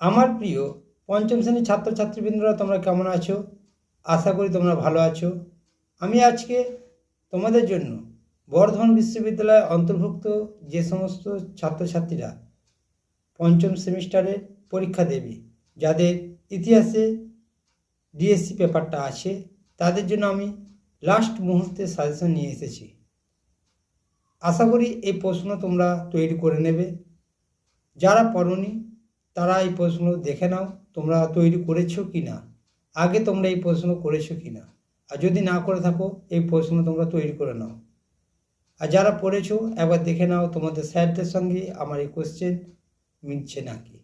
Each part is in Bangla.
আমার প্রিয় পঞ্চম শ্রেণির ছাত্রছাত্রীবৃন্দরা, তোমরা কেমন আছো? আশা করি তোমরা ভালো আছো। আমি আজকে তোমাদের জন্য বর্ধমান বিশ্ববিদ্যালয়ে অন্তর্ভুক্ত যে সমস্ত ছাত্রছাত্রীরা পঞ্চম সেমিস্টারে পরীক্ষা দেবে, যাদের ইতিহাসে ডিএসসি পেপারটা আছে, তাদের জন্য আমি লাস্ট মুহূর্তে সাজেশন নিয়ে এসেছি। আশা করি এই প্রশ্ন তোমরা তৈরি করে নেবে। যারা পড়নি তারা এই প্রশ্ন দেখে নাও, তোমরা তৈরি করেছ কি না আগে তোমরা এই প্রশ্ন করেছ কি না আর যদি না করে থাকো, এই প্রশ্ন তোমরা তৈরি করে নাও। আর যারা পড়েছো, একবার দেখে নাও, তোমাদের স্যারদের সঙ্গে আমার এই কোশ্চেন মিলছে নাকি।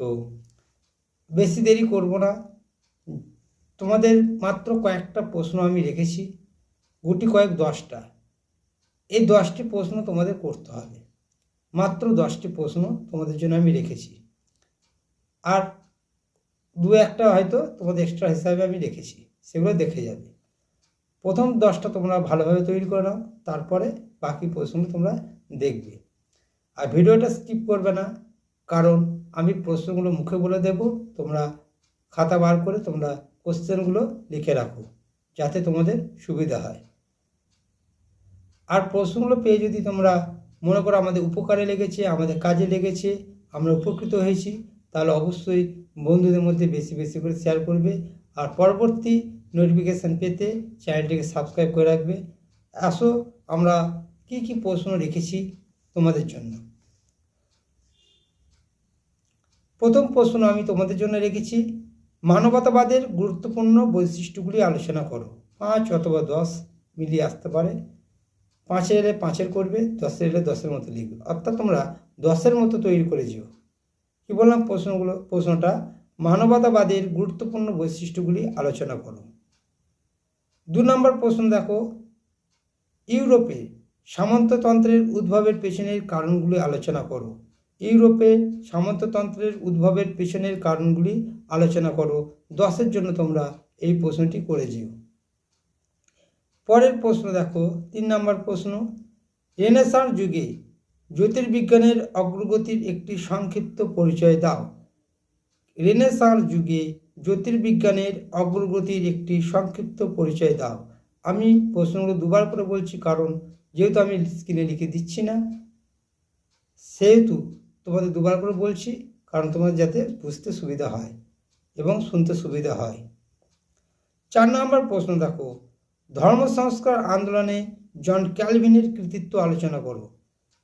তো বেশি দেরি করব না। তোমাদের মাত্র কয়েকটা প্রশ্ন আমি রেখেছি, গুটি কয়েক দশটা। এই দশটি প্রশ্ন তোমাদের করতে হবে। মাত্র দশটি প্রশ্ন তোমাদের জন্য আমি রেখেছি। আর দু একটা হয়তো তোমাদের এক্সট্রা হিসাবে আমি রেখেছি সেগুলো দেখে যাবে। প্রথম দশটা তোমরা ভালোভাবে তৈরি করে নাও, তারপরে বাকি প্রশ্নগুলো তোমরা দেখবে। আর ভিডিওটা স্কিপ করবে না, কারণ আমি প্রশ্নগুলো মুখে বলে দেব, তোমরা খাতা বার করে তোমরা কোশ্চেনগুলো লিখে রাখো, যাতে তোমাদের সুবিধা হয়। আর প্রশ্নগুলো পেয়ে যদি তোমরা মনে করো আমাদের উপকারে লেগেছে, আমাদের কাজে লেগেছে, আমরা উপকৃত হয়েছি তাহলে অবশ্যই বন্ধুদের মধ্যে বেশি বেশি করে শেয়ার করবে আর পরবর্তী নোটিফিকেশান পেতে চ্যানেলটিকে সাবস্ক্রাইব করে রাখবে। আসো, আমরা কি কি প্রশ্ন রেখেছি তোমাদের জন্য? প্রথম প্রশ্ন আমি তোমাদের জন্য রেখেছি, মানবতাবাদের গুরুত্বপূর্ণ বৈশিষ্ট্যগুলি আলোচনা করো। পাঁচ অথবা দশ মিলিয়ে আসতে পারে। পাঁচের এলে পাঁচের করবে, দশের এলে দশের মতো লিখবে। অর্থাৎ তোমরা দশের মতো তৈরি করে যেও। কী বললাম প্রশ্নগুলো? প্রশ্নটা, মানবতাবাদের গুরুত্বপূর্ণ বৈশিষ্ট্যগুলি আলোচনা করো। দু নম্বর প্রশ্ন দেখো, ইউরোপে সামন্ততন্ত্রের উদ্ভবের পেছনের কারণগুলি আলোচনা করো। ইউরোপে সামন্ততন্ত্রের উদ্ভবের পেছনের কারণগুলি আলোচনা করো। দশের জন্য তোমরা এই প্রশ্নটি করে যেও। পরের প্রশ্ন দেখো, তিন নম্বর প্রশ্ন রেনেসার যুগে জ্যোতির্বিজ্ঞানের অগ্রগতির একটি সংক্ষিপ্ত পরিচয় দাও। রেনেসার যুগে জ্যোতির্বিজ্ঞানের অগ্রগতির একটি সংক্ষিপ্ত পরিচয় দাও। আমি প্রশ্নগুলো দুবার করে বলছি কারণ যেহেতু আমি স্ক্রিনে লিখে দিচ্ছি না, সেহেতু তোমাদের দুবার করে বলছি কারণ তোমাদের যাতে বুঝতে সুবিধা হয় এবং শুনতে সুবিধা হয়। চার নম্বর প্রশ্ন দেখো ধর্ম সংস্কার আন্দোলনে জন ক্যালভিনের কৃতিত্ব আলোচনা করো।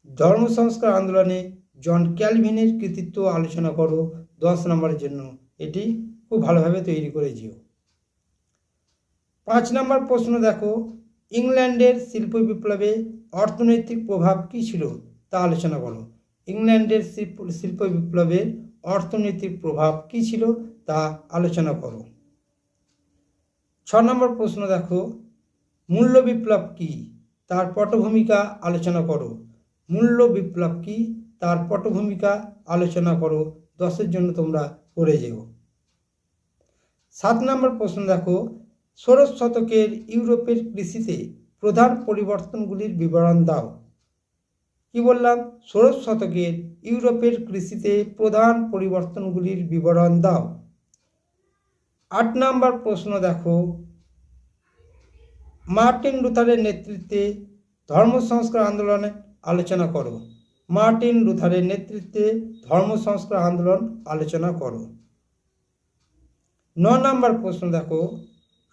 ধর্ম সংস্কার আন্দোলনে জন ক্যালভিনের কৃতিত্ব আলোচনা করো দশ নম্বরের জন্য। এটি খুব ভালোভাবে তৈরি করে যেও পাঁচ নম্বর প্রশ্ন দেখো, ইংল্যান্ডের শিল্প বিপ্লবে অর্থনৈতিক প্রভাব কী ছিল তা আলোচনা করো। ইংল্যান্ডের শিল্প শিল্প বিপ্লবের অর্থনৈতিক প্রভাব কী ছিল তা আলোচনা করো। ছ নম্বর প্রশ্ন দেখো, মূল্য বিপ্লব কী? তার পটভূমিকা আলোচনা করো। মূল্য বিপ্লব কী? তার পটভূমিকা আলোচনা করো। দশের জন্য তোমরা করে যেও। সাত নম্বর প্রশ্ন দেখো, ষোড়শ শতকের ইউরোপের কৃষিতে প্রধান পরিবর্তনগুলির বিবরণ দাও। কি বললাম? ষোড়শ শতকের ইউরোপের কৃষিতে প্রধান পরিবর্তনগুলির বিবরণ দাও। আট নম্বর প্রশ্ন দেখো, মার্টিন লুথারের নেতৃত্বে ধর্ম সংস্কার আন্দোলনে আলোচনা করো। মার্টিন লুথারের নেতৃত্বে ধর্ম সংস্কার আন্দোলন আলোচনা করো। ন নম্বর প্রশ্ন দেখো।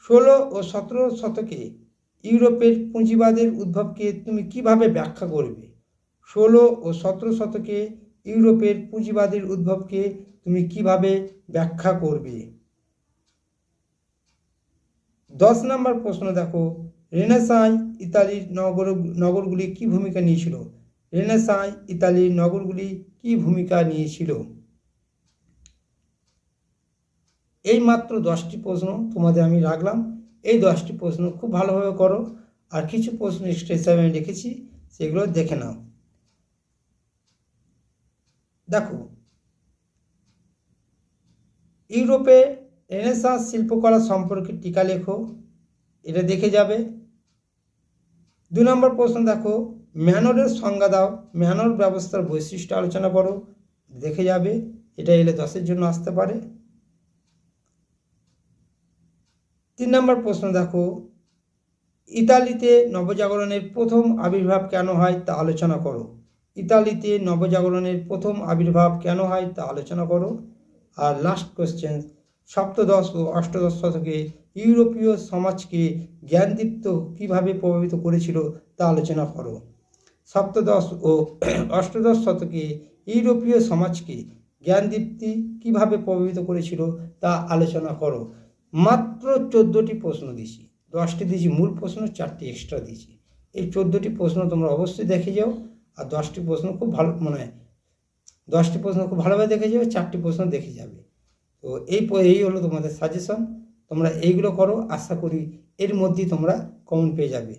ষোলো ও সতেরো শতকে ইউরোপের পুঁজিবাদের উদ্ভবকে তুমি কীভাবে ব্যাখ্যা করবে? ষোলো ও সতেরো শতকে ইউরোপের পুঁজিবাদের উদ্ভবকে তুমি কীভাবে ব্যাখ্যা করবে? দশ নম্বর প্রশ্ন দেখো। রেনেসাঁই ইতালির নগর, নগরগুলি কি ভূমিকা নিয়েছিল? রেনেসাঁই ইতালির নগরগুলি কি ভূমিকা নিয়েছিল? এই মাত্র দশটি প্রশ্ন তোমাদের আমি রাখলাম। এই দশটি প্রশ্ন খুব ভালোভাবে করো, আর কিছু প্রশ্ন এক্সট্রা হিসাবে আমি রেখেছি সেগুলো দেখে নাও। দেখো, ইউরোপে রেনেসাঁস শিল্পকলা সম্পর্কে টিকা লেখো। এটা দেখে যাবে। দু নম্বর প্রশ্ন দেখো, ম্যানরের সংজ্ঞা দাও। ম্যানর ব্যবস্থার বৈশিষ্ট্য আলোচনা করো, দেখে যাবে, এটা এলে দশের জন্য আসতে পারে। তিন নম্বর প্রশ্ন দেখো, ইতালিতে নবজাগরণের প্রথম আবির্ভাব কেন হয় তা আলোচনা করো। ইতালিতে নবজাগরণের প্রথম আবির্ভাব কেন হয় তা আলোচনা করো। আর লাস্ট কোশ্চেন সপ্তদশ ও অষ্টদশ শতকে ইউরোপীয় সমাজকে জ্ঞানদীপ্ত কীভাবে প্রভাবিত করেছিল তা আলোচনা করো। সপ্তদশ ও অষ্টদশ শতকে ইউরোপীয় সমাজকে জ্ঞানদীপ্তি কীভাবে প্রভাবিত করেছিল তা আলোচনা করো। মাত্র চোদ্দোটি প্রশ্ন দিয়েছি দশটি দিয়েছি মূল প্রশ্ন, চারটি এক্সট্রা দিয়েছি এই চোদ্দোটি প্রশ্ন তোমরা অবশ্যই দেখে যাও আর দশটি প্রশ্ন খুব ভালো মানে দশটি প্রশ্ন খুব ভালোভাবে দেখে যাবে চারটি প্রশ্ন দেখে যাবে। তো এই এই হলো তোমাদের সাজেশন তোমরা এইগুলো করো, আশা করি এর মধ্যেই তোমরা কমন পেয়ে যাবে।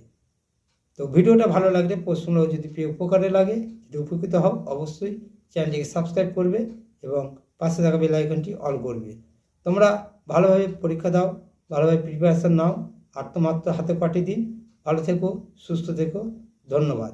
তো ভিডিওটা ভালো লাগলে প্রশ্নগুলো যদি পেয়ে উপকারে লাগে, যদি উপকৃত হও, অবশ্যই চ্যানেলটিকে সাবস্ক্রাইব করবে এবং পাশে থাকা বেল আইকনটি অল করবে। তোমরা ভালোভাবে পরীক্ষা দাও, ভালোভাবে প্রিপারেশান নাও, আর তোমার হাতে পাঠিয়ে দিন। ভালো থেকো, সুস্থ থেকো, ধন্যবাদ।